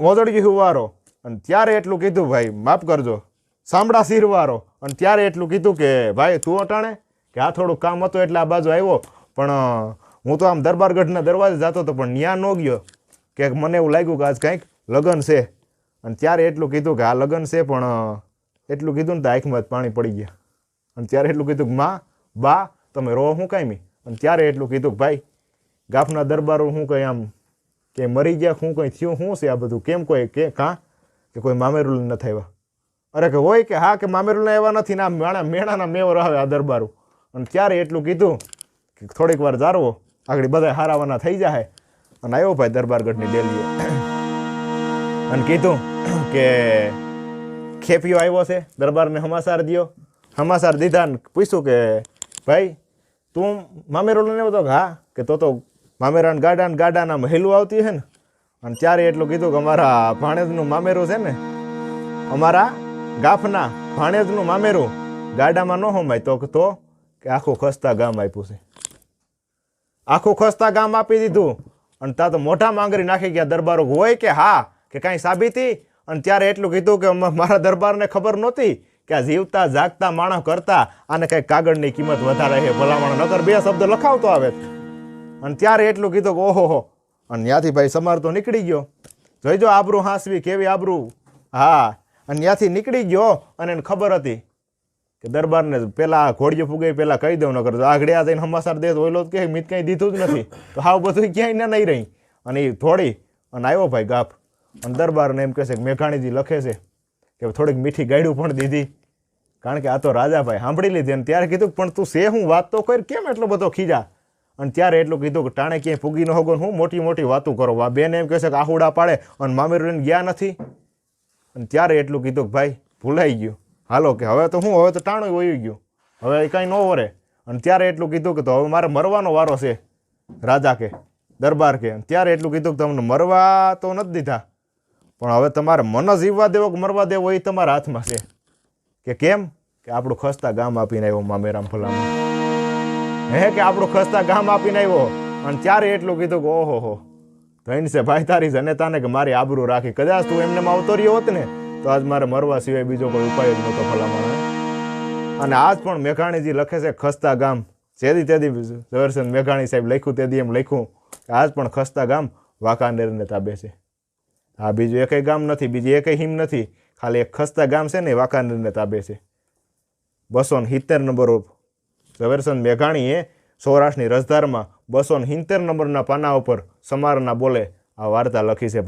મોદડગી હુવારો. અને ત્યારે એટલું કીધું, ભાઈ, માફ કરજો. સાંભળા શીરવારો. અને ત્યારે એટલું કીધું કે, ભાઈ, તું અટાણે? કે આ થોડું કામ હતું એટલે આ બાજુ આવ્યો. પણ હું તો આમ દરબારગઢના દરવાજે જતો હતો, પણ ન્યા ન ગયો. કે મને એવું લાગ્યું કે આજ કંઈક લગ્ન છે. અને ત્યારે એટલું કીધું કે, આ લગ્ન છે, પણ એટલું કીધું ને તો આંખમાં પાણી પડી ગયા. અને ત્યારે એટલું કીધું કે, માં, બા, તમે રો હું કાંઈ અને ત્યારે એટલું કીધું કે, ભાઈ, ગાફના દરબારો હું કંઈ આમ કે મરી ગયા શું કંઈ થયું શું છે આ બધું? કેમ કોઈ કે, કાં? કે કોઈ મામેરુલ ન આવ્યા અરે કે હોય કે હા, કે મામેરુલ એવા નથી ને આ મેણા, મેણાના મેવર આવે આ દરબારું. અને ત્યારે એટલું કીધું કે થોડીક વાર જારવો, આગળ બધા હારાવાના થઈ જાય અને આવ્યો ભાઈ દરબારગઢની ડેલીએ. અને કીધું કે ખેપિયો આવ્યો છે, દરબારને હમાસાર દ્યો. હમાસાર દીધા ને પૂછ્યું કે, ભાઈ, તું મામેરોલો ને તો? હા, કે તો તો મામેરાન ગાડા ગાડાના મહેલું આવતી છે ને? અને ત્યારે એટલું કીધું કે અમારા ભાણેજનું મામેરું છે ને? અમારા ગાફના ભાણેજનું મામેરું ગાડામાં ન હોમાય તો તો કે આખું ખસ્તા ગામ આપ્યું છે. આખું ખસ્તા ગામ આપી દીધું. અને ત્યાં તો મોટા માંગરી નાખી ગયા દરબારો હોય કે હા, કે કાંઈ સાબિતી? અને ત્યારે એટલું કીધું કે મારા દરબારને ખબર નહોતી કે આ જીવતા જાગતા માણસ કરતા આને કંઈક કાગળની કિંમત વધારે છે. ભલામણ નગર બે શબ્દ લખાવતો આવે. અને ત્યારે એટલું કીધું કે, ઓહો, હો. અને ત્યાંથી ભાઈ સમાર તો નીકળી ગયો. જોઈજો આબરૂ હાંસવી, કેવી આબરું? હા, અને ત્યાંથી નીકળી ગયો અને એને ખબર હતી કે દરબારને પેલા ઘોડીઓ ફૂગે પેલા કહી દઉં ન કરજો આગળ આ જઈને હમાસાર દે તો કે મીત કંઈ દીધું જ નથી. તો હાવ બધું ક્યાંય ના નહીં રહી. અને એ થોડી, અને આવ્યો ભાઈ ગાફ. અને દરબારને એમ કહેશે કે, મેઘાણીજી લખે છે કે થોડીક મીઠી ગાયડું પણ દીધી. કારણ કે આ તો રાજાભાઈ સાંભળી લીધી અને ત્યારે કીધું પણ તું સે હું? વાત તો કર, કેમ એટલો બધો ખીજા? અને ત્યારે એટલું કીધું કે ટાણે ક્યાંય ફૂગી ન હોગો હું મોટી મોટી વાતો કરો. આ બેન એમ કહે છે કે આહુડા પાડે અને મામેરું ગયા નથી. અને ત્યારે એટલું કીધું કે ભાઈ ભૂલાઈ ગયું. હાલો કે હવે તો હું, હવે તો ટાણું વયું ગયું. હવે એ કાંઈ ન વરે. અને ત્યારે એટલું કીધું કે તો હવે મારે મરવાનો વારો છે રાજા કે, દરબાર કે. ત્યારે એટલું કીધું કે તમને મરવા તો નથી દીધા. પણ હવે તમારે મન જીવવા દેવો કે મરવા દેવો એ તમારા હાથમાં છે. કે કેમ? કે આપણું ખસ્તા ગામ આપીને આવ્યો મામેરામ ફલામાં હે કે આપણું ખસ્તા ગામ આપીને આવ્યો? અને ત્યારે એટલું કીધું કે, ઓહો, હો. ધૈન છે, ભાઈ, તારી જનેતાને કે મારી આબરૂ રાખી, કદાચ તું એમને આવતો રહ્યો હોત ને, તો આજ મારે મરવા સિવાય બીજો કોઈ ઉપાય જ નહોતો ભલામણ અને આજ પણ મેઘાણીજી લખે છે, ખસ્તા ગામ. જેદી તેદી ઝવેરચંદ મેઘાણી સાહેબ લખ્યું, તેદી એમ લખ્યું આજ પણ ખસ્તા ગામ વાંકાનેરને તાબે છે. હા બીજું એકેય ગામ નથી, બીજી એકેય હિમ નથી. ખાલી એક ખસ્તા ગામ છે ને વાંકાનેરને તાબે છે. બસો સિત્તેર નંબર ઝવેરચંદ મેઘાણીએ સૌરાષ્ટ્રની રસધારમાં બસો સિત્તેર નંબરના પાના ઉપર સમારના બોલે આ વાર્તા લખી છે.